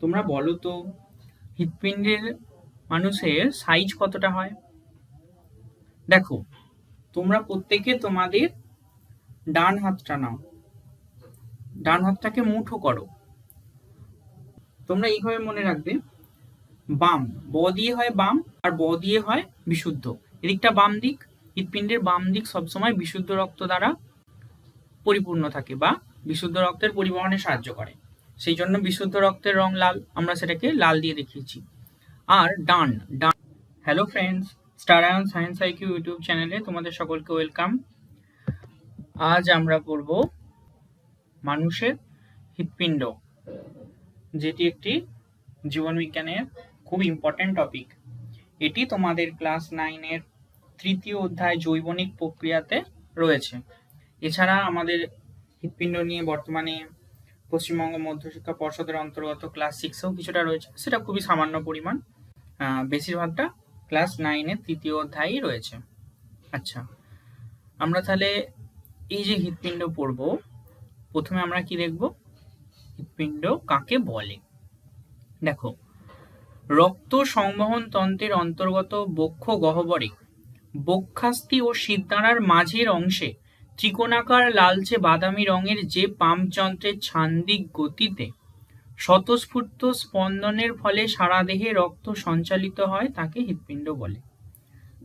তোমরা বলো তো, হৃৎপিণ্ডের মানুষের সাইজ কতটা হয়? দেখো, তোমরা প্রত্যেকে তোমাদের ডান হাতটা নাও। ডান হাতটাকে মুঠো করো। তোমরা এইভাবে মনে রাখবে, বাম, ব দিয়ে হয় বাম আর ব দিয়ে হয় বিশুদ্ধ। এদিকটা বাম দিক, হৃৎপিণ্ডের বাম দিক সবসময় বিশুদ্ধ রক্ত দ্বারা পরিপূর্ণ থাকে বা বিশুদ্ধ রক্তের পরিবহনে সাহায্য করে। সেই জন্য বিশুদ্ধ রক্তের রং লাল, আমরা সেটাকে লাল দিয়ে দেখিয়েছি। আর ডান ডান। Hello friends Star and Science IQ YouTube চ্যানেলে তোমাদের সকলকে ওয়েলকাম আজ আমরা পড়ব মানুষের হৃৎপিণ্ড, যেটি একটি জীবনবিজ্ঞানের খুব ইম্পর্ট্যান্ট টপিক এটি তোমাদের ক্লাস নাইনের তৃতীয় অধ্যায় জৈবনিক প্রক্রিয়াতে রয়েছে। এছাড়া আমাদের হৃৎপিণ্ড নিয়ে বর্তমানে পশ্চিমবঙ্গ মধ্যশিক্ষা পর্ষদের অন্তর্গত ক্লাস সিক্সেও কিছুটা রয়েছে, সেটা খুবই সামান্য পরিমাণ। বেশিরভাগটা ক্লাস নাইনের তৃতীয় অধ্যায়ই রয়েছে। আচ্ছা আমরা তাহলে এই যে হৃৎপিণ্ড পড়ব, প্রথমে আমরা কি দেখব? হৃৎপিণ্ড কাকে বলে? দেখো, রক্ত সংবহন তন্ত্রের অন্তর্গত বক্ষ গহ্বরে বক্ষাস্থি ও সিদ্ধারার মাঝের অংশে ত্রিকোণাকার লালচে বাদামি রঙের যে পাম্প যন্ত্রের ছান্দিক গতিতে স্বতঃস্ফূর্ত স্পন্দনের ফলে সারা দেহে রক্ত সঞ্চালিত হয় তাকে হৃৎপিণ্ড বলে।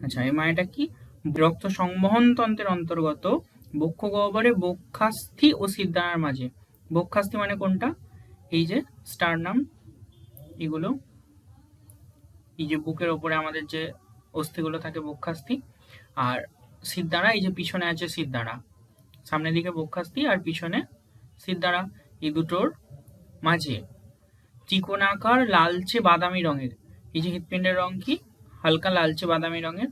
আচ্ছা মানেটা কি? রক্ত সংবহন তন্ত্রের অন্তর্গত বক্ষ গহ্বরে বক্ষাস্থি ও সিদ্ধারার মাঝে। বক্ষাস্থি মানে কোনটা? এই যে স্টারনাম এগুলো। এই যে বুকের ওপরে আমাদের যে অস্থিগুলো থাকে বক্ষাস্থি। আর সিদ্ধারা, এই যে পিছনে আছে সিদ্ধারা। সামনের দিকে বক্ষাস্থি আর পিছনে সিদ্ধারা, এই দুটোর মাঝে। ত্রিকোণাকার লালচে বাদামি রঙের। এই যে হৃৎপিণ্ডের রং কি? হালকা লালচে বাদামি রঙের।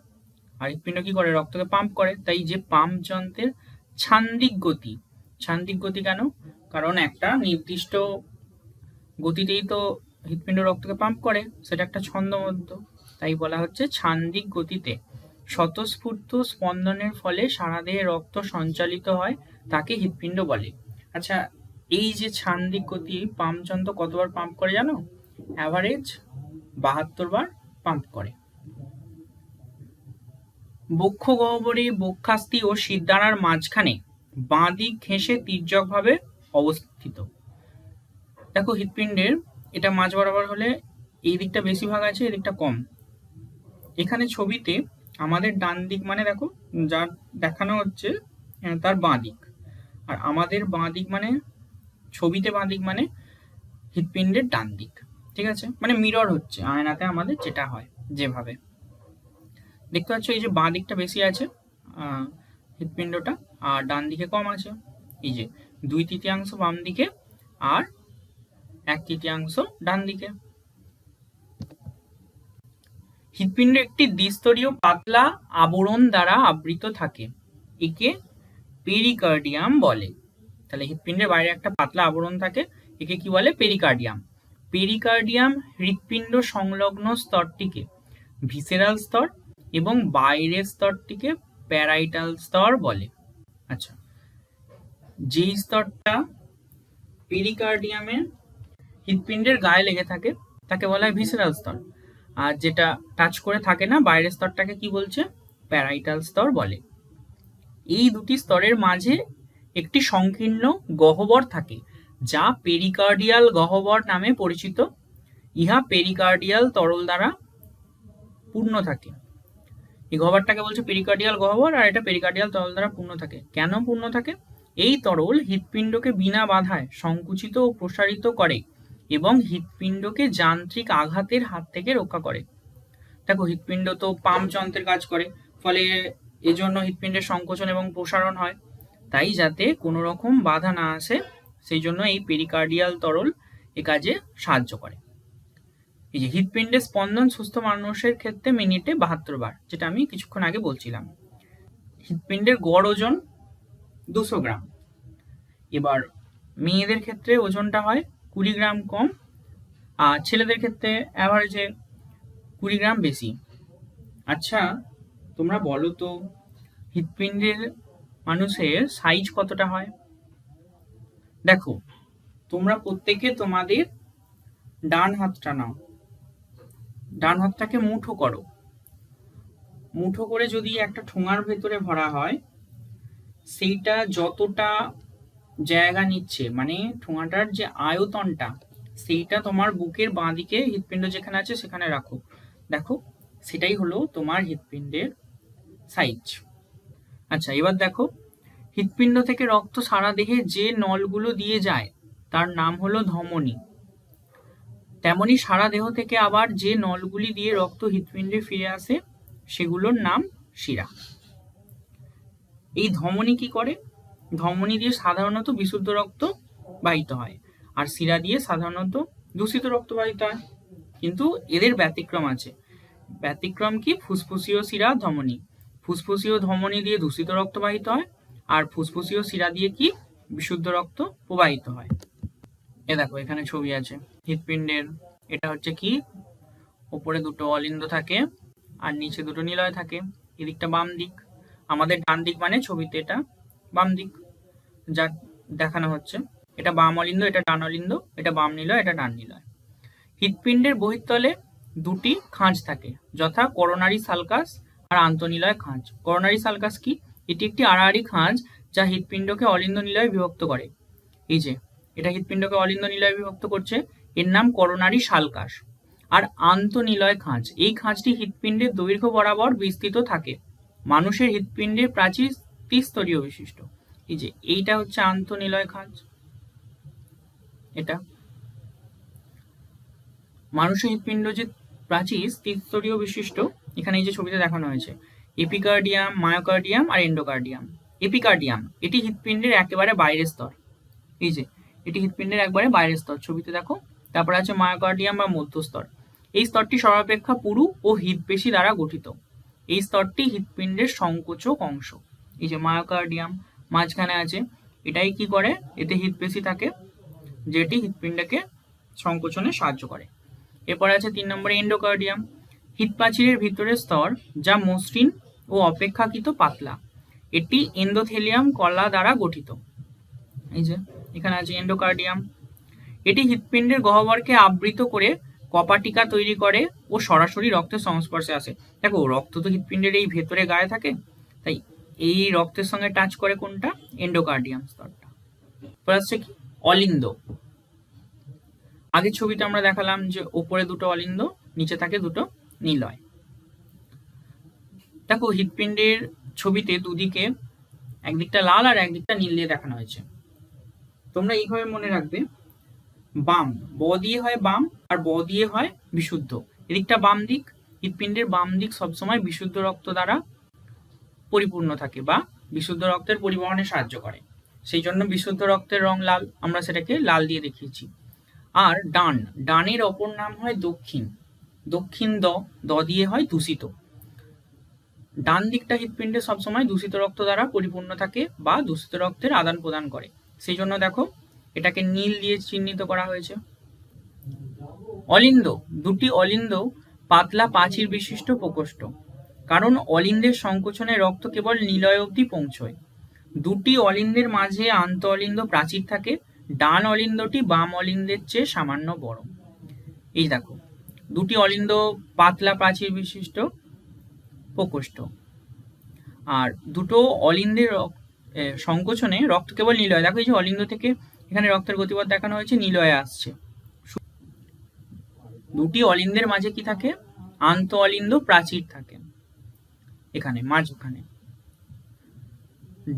আর হৃৎপিণ্ড কি করে? রক্তকে পাম্প করে। তাই যে পাম্প যন্ত্রের ছান্দিক গতি। ছান্দিক গতি কেন? কারণ একটা নির্দিষ্ট গতিতেই তো হৃৎপিণ্ড রক্তকে পাম্প করে। সেটা একটা ছন্দবদ্ধ তাই বলা হচ্ছে ছান্দিক গতিতে। স্বতঃস্ফূর্ত স্পন্দনের ফলে সারা দেহে রক্ত সঞ্চালিত হয়, তাকে হৃৎপিণ্ড বলে। আচ্ছা এই যে ছান্দিক গতি পাম্প যন্ত্র কতবার পাম্প করে জানো? অ্যাভারেজ বাহাত্তর বার পাম্প করে। বক্ষ গহ্বরে বক্ষাস্থি ও সিদ্ধারার মাঝখানে বাঁ দিক ঘেঁষে তির্যকভাবে অবস্থিত। দেখো হৃৎপিণ্ডের, এটা মাঝ বরাবর হলে এই দিকটা বেশি ভাগ আছে, এই দিকটা কম। এখানে ছবিতে আমাদের ডান দিক মানে দেখো যার দেখানো হচ্ছে তার বাঁ দিক। আর আমাদের বাঁ দিক মানে ছবিতে বাঁ দিক মানে হৃৎপিণ্ডের ডান দিক, ঠিক আছে? মানে মিরর হচ্ছে, আয়নাতে আমাদের যেটা হয়, যেভাবে। দেখতে পাচ্ছ, এই যে বাঁ দিকটা বেশি আছে হৃৎপিণ্ডটা, আর ডান দিকে কম আছে। এই যে দুই তৃতীয়াংশ বাম দিকে, আর এক তৃতীয়াংশ ডান দিকে। হৃৎপিণ্ড একটি দ্বিস্তরীয় পাতলা আবরণ দ্বারা আবৃত থাকে, একে পেরিকার্ডিয়াম বলে। তাহলে হৃৎপিণ্ডের বাইরে একটা পাতলা আবরণ থাকে, একে কি বলে? পেরিকার্ডিয়াম পেরিকার্ডিয়াম হৃৎপিণ্ড সংলগ্ন স্তরটিকে ভিসেরাল স্তর এবং বাইরের স্তরটিকে প্যারাইটাল স্তর বলে। আচ্ছা যেই স্তরটা পেরিকার্ডিয়ামে হৃৎপিণ্ডের গায়ে লেগে থাকে, তাকে বলা হয় ভিসেরাল স্তর। আর যেটা টাচ করে থাকে না, বাইরের স্তরটাকে কি বলছে? প্যারাইটাল স্তর বলে। এই দুটি স্তরের মাঝে একটি সংকীর্ণ গহ্বর থাকে, যা পেরিকার্ডিয়াল গহ্বর নামে পরিচিত। ইহা পেরিকার্ডিয়াল তরল দ্বারা পূর্ণ থাকে। এই গহ্বরটাকে বলছে পেরিকার্ডিয়াল গহ্বর, আর এটা পেরিকার্ডিয়াল তরল দ্বারা পূর্ণ থাকে। কেন পূর্ণ থাকে? এই তরল হৃৎপিণ্ডকে বিনা বাধায় সংকুচিত ও প্রসারিত করে। এবং হৃৎপিণ্ডকে যান্ত্রিক আঘাতের হাত থেকে রক্ষা করে। দেখো, হৃৎপিণ্ড তো পাম্প যন্ত্রের কাজ করে, ফলে এজন্য হৃৎপিণ্ডের সংকোচন এবং প্রসারণ হয়। তাই যাতে কোনো রকম বাধা না আসে, সেই জন্য এই পেরিকার্ডিয়াল তরল এ কাজে সাহায্য করে। এই যে হৃৎপিণ্ডের স্পন্দন সুস্থ মানুষের ক্ষেত্রে মিনিটে বাহাত্তর বার, যেটা আমি কিছুক্ষণ আগে বলছিলাম। হৃৎপিণ্ডের গড় ওজন দুশো গ্রাম। এবার মেয়েদের ক্ষেত্রে ওজনটা হয় কুড়ি গ্রাম কম, আর ছেলেদের ক্ষেত্রে অ্যাভারেজে কুড়ি গ্রাম বেশি। আচ্ছা তোমরা বলো তো, হৃৎপিণ্ডের মানুষের সাইজ কতটা হয়? দেখো, তোমরা প্রত্যেকে তোমাদের ডান হাতটা নাও। ডান হাতটাকে মুঠো করো। মুঠো করে যদি একটা ঠোঙার ভেতরে ভরা হয়, সেইটা যতটা জায়গা নিচ্ছে মানে ঠোঙাটার যে আয়তনটা, সেইটা তোমার বুকের বাঁ দিকে হৃৎপিণ্ড যেখানে আছে সেখানে রাখো। দেখো, সেটাই হলো তোমার হৃৎপিণ্ডের সাইজ আচ্ছা এবার দেখো, হৃৎপিণ্ড থেকে রক্ত সারা দেহে যে নলগুলো দিয়ে যায়, তার নাম হলো ধমনী। তেমনি সারা দেহ থেকে আবার যে নলগুলি দিয়ে রক্ত হৃৎপিণ্ডে ফিরে আসে, সেগুলোর নাম শিরা। এই ধমনী কি করে? ধমনী দিয়ে সাধারণত বিশুদ্ধ রক্ত বাহিত হয়। আর শিরা দিয়ে সাধারণত দূষিত রক্ত বাহিত হয়। কিন্তু এদের ব্যতিক্রম আছে। ব্যতিক্রম কি? ফুসফুসীয় শিরা ধমনী। ফুসফুসীয় ধমনী দিয়ে দূষিত রক্ত বাহিত হয়। আর ফুসফুসীয় শিরা দিয়ে কি? বিশুদ্ধ রক্ত প্রবাহিত হয়। এ দেখো, এখানে ছবি আছে। হৃৎপিণ্ডের, এটা হচ্ছে কি? উপরে দুটো অলিন্দ থাকে আর নিচে দুটো নিলয় থাকে। এদিকটা বাম দিক। আমাদের ডান দিক মানে ছবিতে এটা বাম দিক। যা দেখানো হচ্ছে। এটা বাম অলিন্দ এটা ডান অলিন্দ এটা বাম নিলয় এটা ডান নিলয় হৃৎপিণ্ডের বহির্তলে দুটি খাঁজ থাকে, যথা করোনারি সালকাস আর আন্তনিলয় খাঁজ। করোনারি সালকাস কি? এটি একটি আড়াআড়ি খাঁজ যা হৃৎপিণ্ডকে অলিন্দ নিলয়ে বিভক্ত করে। এই যে, এটা হৃৎপিণ্ডকে অলিন্দ নিলয়ে বিভক্ত করছে, এর নাম করোনারি সালকাস আর আন্তনিলয় খাঁজ। এই খাঁজটি হৃৎপিণ্ডের দৈর্ঘ্য বরাবর বিস্তৃত থাকে। মানুষের হৃৎপিণ্ডের প্রাচীর ত্রিস্তরীয় বিশিষ্ট। এই যে এইটা হচ্ছে আন্তনিলয় খাঁজ এটা। মানুষের হৃৎপিণ্ড যে প্রাচীর ত্রিস্তরীয় বিশিষ্ট। এখানে এই যে ছবিতে দেখানো হয়েছে। এপিকার্ডিয়াম, মায়োকার্ডিয়াম আর এন্ডোকার্ডিয়াম। এপিকার্ডিয়াম, এটি হৃৎপিণ্ডের একেবারে বাইরের স্তর। এই যে, এটি হৃৎপিণ্ডের একবারে বাইরের স্তর। ছবিতে দেখো। তারপরে আছে মায়োকার্ডিয়াম বা মধ্যস্তর এই স্তরটি সর্বাপেক্ষা পুরু ও হৃদপেশি দ্বারা গঠিত। এই স্তরটি হৃৎপিণ্ডের সংকোচক অংশ। এই যে মায়োকার্ডিয়াম মাঝখানে আছে। এটাই কি করে? এতে হৃদপেশি থাকে, যেটি হৃৎপিণ্ডকে সংকোচনে সাহায্য করে। এরপরে আছে তিন নম্বরে এন্ডোকার্ডিয়াম হৃৎপাচিরের ভিতরের স্তর, যা মসৃণ ও অপেক্ষাকৃত পাতলা। এটি এন্ডোথেলিয়াম কলা দ্বারা গঠিত। এই যে, এখানে আছে এন্ডোকার্ডিয়াম এটি হৃৎপিণ্ডের গহ্বরকে আবৃত করে কপাটিকা তৈরি করে ও সরাসরি রক্তের সংস্পর্শে আসে। দেখো, রক্ত তো হৃৎপিণ্ডের এই ভেতরে গায়ে থাকে, তাই এই রক্তের সঙ্গে টাচ করে কোনটা? এন্ডোকার্ডিয়াম স্তরটা। এরপর আসছে কি? অলিন্দ। আগের ছবিতে আমরা দেখালাম যে ওপরে দুটো অলিন্দ, নিচে থাকে দুটো নিলয়। দেখো, হৃৎপিণ্ডের ছবিতে দুদিকে একদিকটা লাল আর একদিকটা নীল দিয়ে দেখানো হয়েছে। তোমরা এইভাবে মনে রাখবে, বাম, ব দিয়ে হয় বাম আর ব দিয়ে হয় বিশুদ্ধ। এদিকটা বাম দিক, হৃৎপিণ্ডের বাম দিক সবসময় বিশুদ্ধ রক্ত দ্বারা পরিপূর্ণ থাকে বা বিশুদ্ধ রক্তের পরিবহনে সাহায্য করে। সেই জন্য বিশুদ্ধ রক্তের রং লাল, আমরা সেটাকে লাল দিয়ে দেখিয়েছি। আর ডান, ডানের অপর নাম হয় দক্ষিণ। দক্ষিণ দ দ দিয়ে হয় দূষিত। ডান দিকটা হৃৎপিণ্ডে সবসময় দূষিত রক্ত দ্বারা পরিপূর্ণ থাকে বা দূষিত রক্তের আদান প্রদান করে। সেই জন্য দেখো, এটাকে নীল দিয়ে চিহ্নিত করা হয়েছে। অলিন্দ, দুটি অলিন্দ পাতলা পাঁচির বিশিষ্ট প্রকোষ্ঠ। কারণ অলিন্দের সংকোচনে রক্ত কেবল নিলয় অবধি পৌঁছয়। দুটি অলিন্দের মাঝে আন্ত অলিন্দ প্রাচীর থাকে, ডান অলিন্দটি বাম অলিন্দের চেয়ে সামান্য বড়। এই দেখো, দুটি অলিন্দ পাতলা প্রাচীর বিশিষ্ট, প্রকোষ্ঠ। আর দুটো অলিন্দের সংকোচনে রক্ত কেবল নিলয়। দেখো এই যে অলিন্দ থেকে এখানে রক্তের গতিপথ দেখানো হয়েছে, নিলয়ে আসছে। দুটি অলিন্দের মাঝে কি থাকে? আন্ত অলিন্দ প্রাচীর থাকে। এখানে মাঝখানে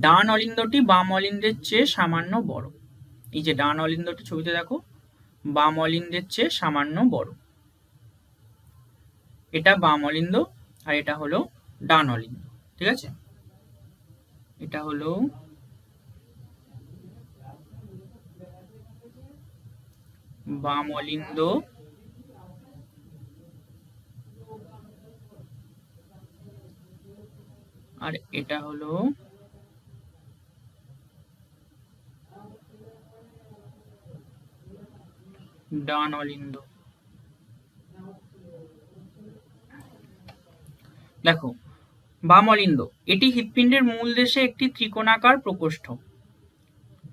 ডান অলিন্দটি বাম অলিন্দের চেয়ে সামান্য বড়। এই যে ডান অলিন্দটি ছবিতে দেখো, বাম অলিন্দের চেয়ে সামান্য বড়। এটা বাম অলিন্দ আর এটা হলো ডান অলিন্দ, ঠিক আছে? এটা হলো বাম অলিন্দ আর এটা হলো ডান অলিন্দ দেখো বাম অলিন্দ এটি হৃৎপিণ্ডের মূল দেশে একটি ত্রিকোণাকার প্রকোষ্ঠ।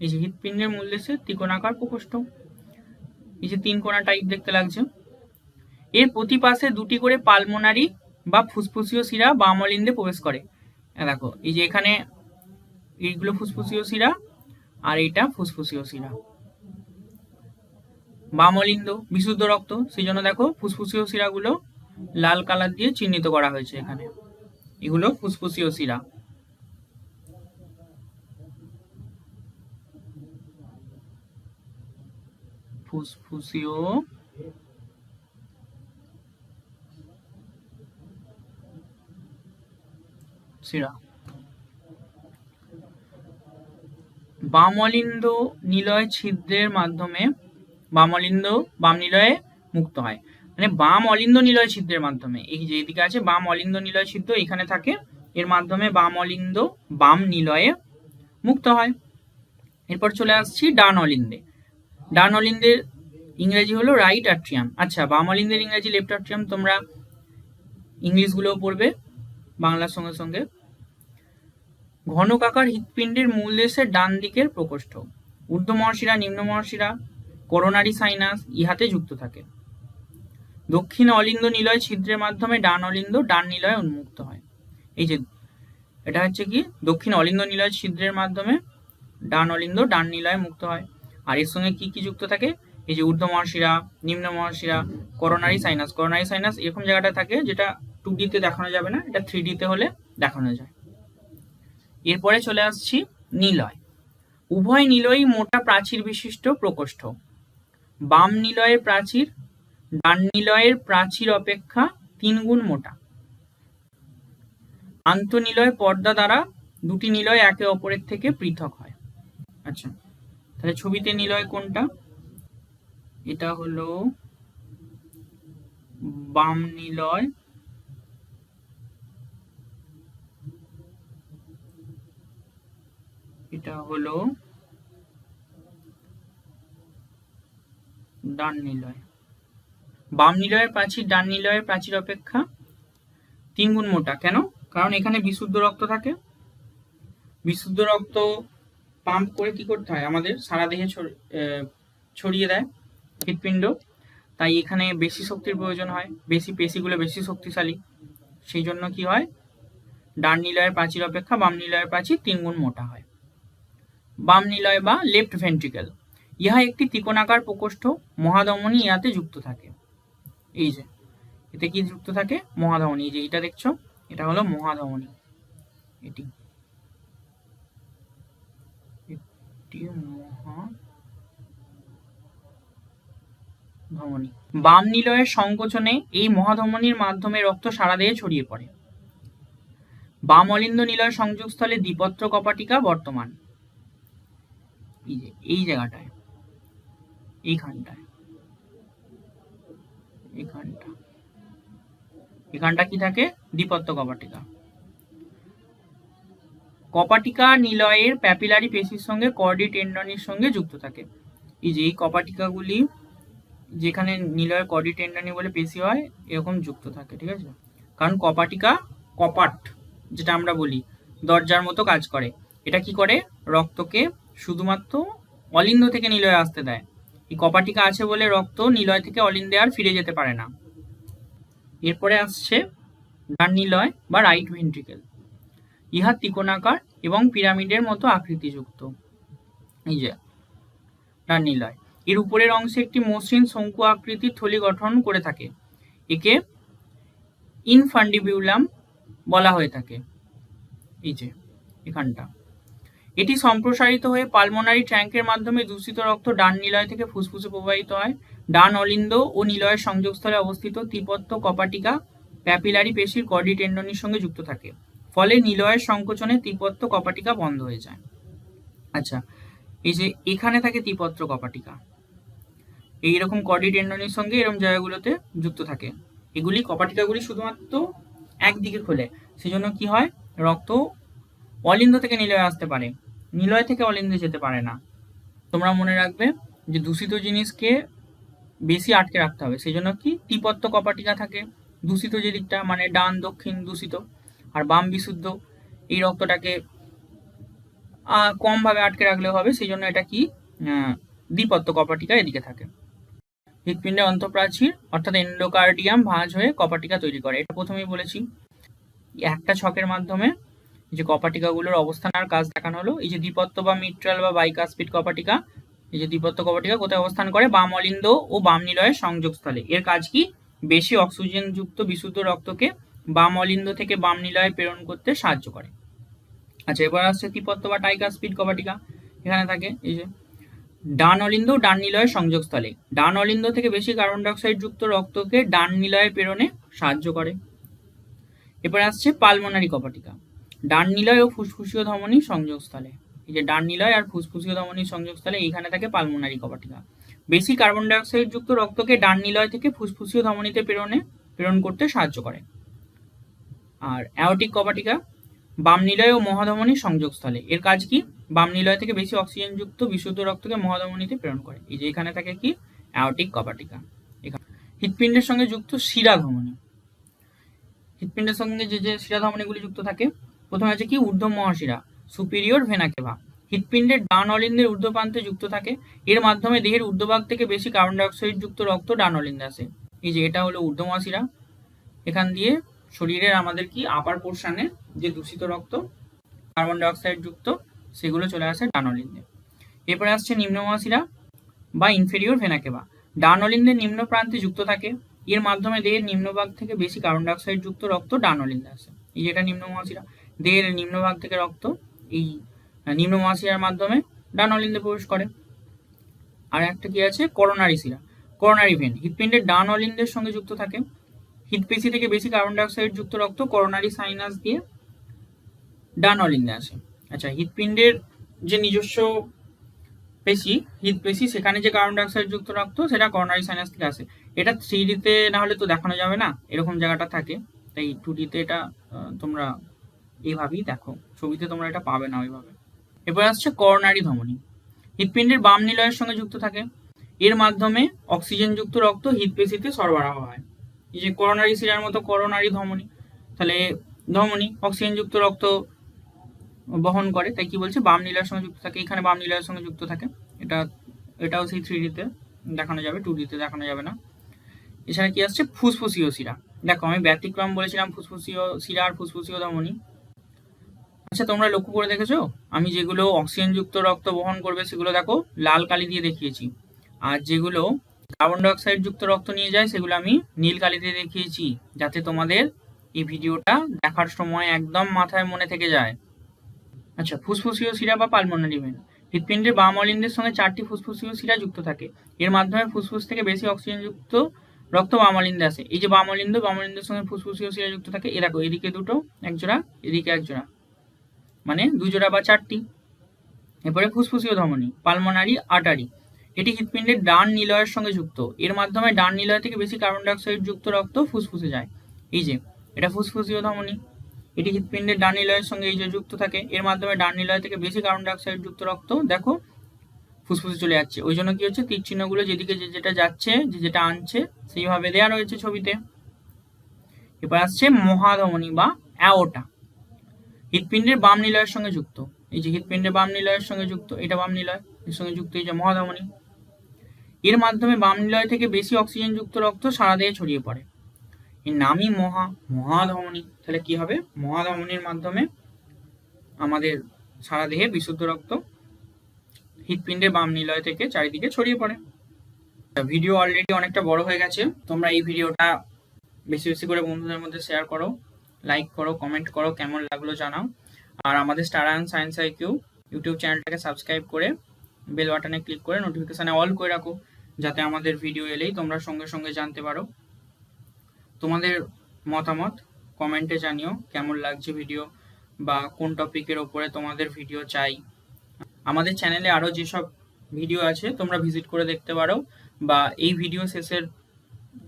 এই যে হৃৎপিণ্ডের মূল দেশে ত্রিকোণাকার প্রকোষ্ঠ। এই যে তিন কোনা টাইপ দেখতে লাগছে। এর প্রতি পাশে দুটি করে পালমোনারি বা ফুসফুসীয় শিরা বাম অলিন্দে প্রবেশ করে। দেখো, এই যে এখানে এইগুলো ফুসফুসীয় শিরা আর এটা ফুসফুসীয় শিরা। বাম অলিন্দ বিশুদ্ধ রক্ত, সেই জন্য দেখো ফুসফুসীয় শিরাগুলো লাল কালার দিয়ে চিহ্নিত করা হয়েছে এখানে। এগুলো ফুসফুসীয় শিরা। ফুসফুসীয় শিরা। বামলিন্দ নিলয় ছিদ্রের মাধ্যমে বামলিন্দ বাম নিলয়ে মুক্ত হয়। মানে বাম অলিন্দ নিলয় ছিদ্রের মাধ্যমে, এই যে এদিকে আছে বাম অলিন্দ নিলয় ছিদ্র এখানে থাকে। এর মাধ্যমে বাম অলিন্দ বাম নিলয়ে মুক্ত হয়। এরপর চলে আসছি ডান অলিন্দে ডান অলিন্দের ইংরেজি হলো রাইট আট্রিয়াম। আচ্ছা বাম অলিন্দের ইংরেজি লেফট আট্রিয়াম তোমরা ইংলিশগুলোও পড়বে বাংলার সঙ্গে সঙ্গে। ঘনকাকার হৃৎপিণ্ডের মূল দেশের ডান দিকের প্রকোষ্ঠ। ঊর্ধ্ব মহর্ষিরা, নিম্ন মহর্ষিরা, করোনারি সাইনাস ইহাতে যুক্ত থাকে। দক্ষিণ অলিন্দ নিলয় ছিদ্রের মাধ্যমে ডান অলিন্দ, ডান নিলয় উন্মুক্ত হয়। এই যে, এটা হচ্ছে কি? দক্ষিণ অলিন্দ নিলয় ছিদ্রের মাধ্যমে ডান অলিন্দ, ডান নিলয় মুক্ত হয়। আর এর সঙ্গে কি কি যুক্ত থাকে? এই যে ঊর্ধ্ব মহর্ষিরা, নিম্ন মহর্ষিরা, করোনারি সাইনাস। করোনারি সাইনাস এরকম জায়গাটা থাকে যেটা টু ডিতে দেখানো যাবে না, এটা থ্রি ডিতে হলে দেখানো যায়। এরপরে চলে আসছি নিলয়। উভয় নিলয়ই মোটা প্রাচীর বিশিষ্ট প্রকোষ্ঠ। বাম নিলয়ের প্রাচীর, ডান নিলয়ের প্রাচীর অপেক্ষা তিন গুণ মোটা আন্তনিলয় পর্দা দ্বারা দুটি নিলয় একে অপরের থেকে পৃথক হয়। আচ্ছা তাহলে ছবিতে নিলয় কোনটা? এটা হলো বাম নিলয় এটা হলো ডান নিলয়। বাম নিলয়ের প্রাচীর ডান নিলয়ের প্রাচীর অপেক্ষা তিন গুণ মোটা। কেন? কারণ এখানে বিশুদ্ধ রক্ত থাকে। বিশুদ্ধ রক্ত পাম্প করে কি করতে হয়? আমাদের সারা দেহে ছড়িয়ে দেয় হৃৎপিণ্ড। তাই এখানে বেশি শক্তির প্রয়োজন হয়। বেশি পেশিগুলো বেশি শক্তিশালী। সেই জন্য কি হয়? ডান নিলয়ের প্রাচীর অপেক্ষা বাম নিলয়ের প্রাচীর তিন গুণ মোটা হয়। বাম নিলয় বা লেফট ভেন্ট্রিকেল ইহা একটি ত্রিকোণাকার প্রকোষ্ঠ, মহাধমনী ইহাতে যুক্ত থাকে। এই যে, এতে কি যুক্ত থাকে? মহাধমনী। এই যে এটা দেখছ, এটা হলো মহাধমনী। এটি এটি মহাধমনী। বাম নিলয়ের সংকোচনে এই মহাধমনীর মাধ্যমে রক্ত সারা দেহে ছড়িয়ে পড়ে। বাম অলিন্দ নিলয় সংযোগস্থলে দ্বিপত্র কপাটিকা বর্তমান। এই যে, এই জায়গাটায় এইখানটায় এখানটা এখানটা কি থাকে? দ্বিপত্র কপাটিকা। কপাটিকা নিলয়ের প্যাপিলারি পেশির সঙ্গে কর্ডি টেন্ডনের সঙ্গে যুক্ত থাকে। এই যে, এই কপাটিকাগুলি যেখানে নিলয়ের কর্ডি টেন্ডনি বলে পেশি হয়, এরকম যুক্ত থাকে, ঠিক আছে? কারণ কপাটিকা কপাট, যেটা আমরা বলি, দরজার মতো কাজ করে। এটা কি করে? রক্তকে শুধুমাত্র অলিন্দ থেকে নিলয়ে আসতে দেয়। এই কপাটিকা আছে বলে রক্ত নিলয় থেকে অলিন্দে আর ফিরে যেতে পারে না। এরপরে আসছে ডান নিলয় বা রাইট ভেন্ট্রিকেল। ইহা ত্রিকোণাকার এবং পিরামিডের মতো আকৃতিযুক্ত। এই যে, ডান নিলয়। এর উপরের অংশে একটি মসৃণ শঙ্কু আকৃতির থলি গঠন করে থাকে। একে ইনফান্ডিবিউলাম বলা হয়ে থাকে। এই যে, এখানটা। এটি সম্প্রসারিত হয়ে পালমোনারি ট্যাঙ্কের মাধ্যমে দূষিত রক্ত ডান নিলয় থেকে ফুসফুসে প্রবাহিত হয়। ডান অলিন্দ ও নিলয়ের সংযোগস্থলে অবস্থিত ত্রিপত্ত কপাটিকা প্যাপিলারি পেশির কর্ডি টেন্ডনির সঙ্গে যুক্ত থাকে। ফলে নিলয়ের সংকোচনে ত্রিপত্র কপাটিকা বন্ধ হয়ে যায়। আচ্ছা এই যে এখানে থাকে তিপত্র কপাটিকা। এইরকম কর্ডি টেন্ডনির সঙ্গে এরকম জায়গাগুলোতে যুক্ত থাকে। এগুলি, কপাটিকাগুলি শুধুমাত্র একদিকে খোলে। সেজন্য কি হয়? রক্ত অলিন্দ থেকে নিলয়ে আসতে পারে। নিলয় থেকে অলিন্দে যেতে পারে না। তোমরা মনে রাখবে যে দূষিত জিনিসকে বেশি আটকে রাখতে হবে। সেই জন্য কি টিপত্ত কপাটিকা থাকে। দূষিত যে দিকটা মানে ডান, দক্ষিণ দূষিত আর বাম বিশুদ্ধ, এই রক্তটাকে কমভাবে আটকে রাখলেও হবে। সেই জন্য এটা কি? দ্বিপত্ত কপাটিকা এদিকে থাকে। হৃৎপিণ্ডের অন্তঃপ্রাচীর অর্থাৎ এন্ডোকার্ডিয়াম ভাঁজ হয়ে কপাটিকা তৈরি করে। এটা প্রথমেই বলেছি। একটা ছকের মাধ্যমে এই যে কপাটিকাগুলোর অবস্থান আর কাজ দেখানো হলো। এই যে দ্বিপত্ত বা মিট্রাল বা বাইকাসপিড কপাটিকা, এই যে দ্বিপত্ত কপাটিকা কোথায় অবস্থান করে? বাম অলিন্দ ও বাম নিলয়ের সংযোগস্থলে। এর কাজ কি? বেশি অক্সিজেন যুক্ত বিশুদ্ধ রক্তকে বাম অলিন্দ থেকে বাম নিলয়ে প্রেরণ করতে সাহায্য করে। আচ্ছা এবার আসছে ত্রিপত্ত বা টাইকাসপিড কপাটিকা। এখানে থাকে, এই যে ডান অলিন্দ ডান নিলয়ের সংযোগস্থলে। ডান অলিন্দ থেকে বেশি কার্বন ডাইঅক্সাইড যুক্ত রক্তকে ডান নিলয়ে প্রেরণে সাহায্য করে। এবার আসছে পালমোনারি কপাটিকা। ডান নিলয় ও ফুসফুসীয় ধমনী সংযোগস্থলে। এই যে ডান নিলয় আর ফুসফুসীয় ধমনী সংযোগস্থলে এইখানে থাকে পালমোনারি কপাটিকা। বেশি কার্বন ডাইঅক্সাইড যুক্ত রক্তকে ডান নিলয় থেকে ফুসফুসীয় ধমনীতে প্রেরণে, প্রেরণ করতে সাহায্য করে। আর অ্যাওটিক কপাটিকা, বাম নিলয় ও মহাধমনী সংযোগস্থলে। এর কাজ কি? বাম নিলয় থেকে বেশি অক্সিজেন যুক্ত বিশুদ্ধ রক্তকে মহাধমনীতে প্রেরণ করে। এই যে এখানে থাকে কি? অ্যাওটিক কপাটিকা। এখানে হৃৎপিণ্ডের সঙ্গে যুক্ত শিরা ধমনী। হৃৎপিণ্ডের সঙ্গে যে যে শিরা ধমনীগুলি যুক্ত থাকে প্রথমে আছে কি ঊর্ধ্ব মহাশিরা সুপিরিয়র ভেনাকেভা। হৃৎপিণ্ডের ডান অলিন্দের ঊর্ধ্ব প্রান্তে যুক্ত থাকে। এর মাধ্যমে দেহের ঊর্ধ্বভাগ থেকে বেশি কার্বন ডাইঅক্সাইড যুক্ত রক্ত ডান অলিন্দে আসে। এই যে এটা হলো ঊর্ধ্ব মহাশিরা। এখান দিয়ে শরীরের আমাদের কি আপার পোর্শনে যে দূষিত রক্ত কার্বন ডাইঅক্সাইড যুক্ত, সেগুলো চলে আসে ডান অলিন্দে এরপরে আসছে নিম্ন মহাশিরা বা ইনফেরিয়র ভেনাকেভা। ডান অলিন্দের নিম্ন প্রান্তে যুক্ত থাকে। এর মাধ্যমে দেহের নিম্নভাগ থেকে বেশি কার্বন ডাইঅক্সাইড যুক্ত রক্ত ডান অলিন্দে আসে। এই যেটা নিম্ন মহাশিরা। দেহের নিম্নভাগ থেকে রক্ত এই নিম্ন মহাশিরার মাধ্যমে ডান অলিন্দে প্রবেশ করে। আর একটা কি আছে? করোনারি শিরা। করোনারি ভেন হৃৎপিণ্ডের ডান অলিন্দের সঙ্গে যুক্ত থাকে। হৃৎপেশি থেকে বেশি কার্বন ডাইঅক্সাইড যুক্ত রক্ত করোনারি সাইনাস দিয়ে ডান অলিন্দে আসে। আচ্ছা হৃৎপিণ্ডের যে নিজস্ব পেশি হৃদপেশি সেখানে যে কার্বন ডাইঅক্সাইড যুক্ত রক্ত, সেটা করোনারি সাইনাস থেকে আসে। এটা থ্রি ডিতে না হলে তো দেখানো যাবে না। এরকম জায়গাটা থাকে। তাই টু ডিতে এটা তোমরা এইভাবেই দেখো। ছবিতে তোমরা এটা পাবে না ওইভাবে। এবার আসছে করোনারি ধমনী। হৃৎপিণ্ডের বাম নিলয়ের সঙ্গে যুক্ত থাকে। এর মাধ্যমে অক্সিজেন যুক্ত রক্ত হৃদপেশিতে সরবরাহ হয়। এই যে করোনারি শিরার মতো করোনারি ধমনী, তাহলে ধমনী অক্সিজেন যুক্ত রক্ত বহন করে, তাই কি বলছে? বাম নীলার সঙ্গে যুক্ত থাকে। এখানে বাম নীলার সঙ্গে যুক্ত থাকে। এটা, এটাও সেই থ্রি ডিতে দেখানো যাবে টু ডিতে দেখানো যাবে না। এছাড়া কি আসছে? ফুসফুসীয় শিরা দেখো, আমি ব্যতিক্রম বলেছিলাম, ফুসফুসীয় শিরা আর ফুসফুসীয় ধমনী। আচ্ছা তোমরা লক্ষ্য করে দেখেছ? আমি যেগুলো অক্সিজেন যুক্ত রক্ত বহন করবে সেগুলো দেখো, লাল কালি দিয়ে দেখিয়েছি। আর যেগুলো কার্বন ডাইঅক্সাইড যুক্ত রক্ত নিয়ে যায়, সেগুলো আমি নীল কালি দিয়ে দেখিয়েছি, যাতে তোমাদের এই ভিডিওটা দেখার সময় একদম মাথায় মনে থেকে যায়। আচ্ছা ফুসফুসীয় শিরা বা পালমোনারি ভেন হৃৎপিণ্ডের বাম অলিন্দের সঙ্গে চারটি ফুসফুসীয় শিরা যুক্ত থাকে। এর মাধ্যমে ফুসফুস থেকে বেশি অক্সিজেন যুক্ত রক্ত বাম অলিন্দে আসে। এই যে বাম অলিন্দ সঙ্গে ফুসফুসীয় শিরা যুক্ত থাকে, এ দেখো, এদিকে দুটো, একজোড়া, এদিকে এক জোড়া মানে দুই জোড়া বা চারটি। এরপরে ফুসফুসীয় ধমনী, পালমোনারি, আটারি। এটি হৃৎপিণ্ডের ডান নিলয়ের সঙ্গে যুক্ত। এর মাধ্যমে ডান নিলয় থেকে বেশি কার্বন ডাইঅক্সাইড যুক্ত রক্ত ফুসফুসে যায়। এই যে, এটা ফুসফুসীয় ধমনী। এটি হৃৎপিণ্ডের ডান নিলয়ের সঙ্গে এই যে যুক্ত থাকে, এর মাধ্যমে ডান নিলয় থেকে বেশি কার্বন ডাইঅক্সাইড যুক্ত রক্ত, দেখো, ফুসফুসে চলে যাচ্ছে। ওই জন্য কি হচ্ছে তীর চিহ্নগুলো যেদিকে যে যেটা যাচ্ছে, যে যেটা আনছে, সেইভাবে দেওয়া রয়েছে ছবিতে। এবার আসছে মহাধমনী বা অ্যাওটা। হৃৎপিণ্ডের বাম নিলয়ের সঙ্গে যুক্ত। এই যে হৃৎপিণ্ডের বাম নিলয়ের সঙ্গে যুক্ত, এটা বাম নিলয়, এর সঙ্গে যুক্ত এই যে মহাধমনী। এর মাধ্যমে বাম নিলয় থেকে বেশি অক্সিজেন যুক্ত রক্ত সারা দেহে ছড়িয়ে পড়ে। এর নামই মহা, মহাধমনী। তাহলে কি হবে? মহাধমনীর মাধ্যমে আমাদের সারা দেহে বিশুদ্ধ রক্ত হৃৎপিণ্ডের বাম নিলয় থেকে চারিদিকে ছড়িয়ে পড়ে। ভিডিও অলরেডি অনেকটা বড় হয়ে গেছে। তোমরা এই ভিডিওটা বেশি বেশি করে বন্ধুদের মধ্যে শেয়ার করো। লাইক করো কমেন্ট করো, কেমন লাগল জানাও। আর আমাদের Star and Science IQ YouTube চ্যানেলটাকে সাবস্ক্রাইব করে বেল বাটনে ক্লিক করে নোটিফিকেশানে অল করে রাখো, যাতে আমাদের ভিডিও এলেই তোমরা সঙ্গে সঙ্গে জানতে পারো। তোমাদের মতামত কমেন্টে জানিও, কেমন লাগছে ভিডিও বা কোন টপিকের ওপরে তোমাদের ভিডিও চাই। আমাদের চ্যানেলে আরও যেসব ভিডিও আছে, তোমরা ভিজিট করে দেখতে পারো, বা এই ভিডিও শেষের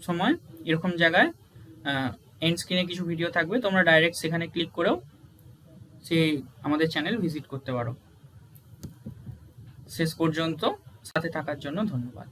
সময় এরকম জায়গায় এন্ড স্ক্রিনে কিছু ভিডিও থাকবে, তোমরা ডাইরেক্ট সেখানে ক্লিক করেও সেই আমাদের চ্যানেল ভিজিট করতে পারো। শেষ পর্যন্ত সাথে থাকার জন্য ধন্যবাদ।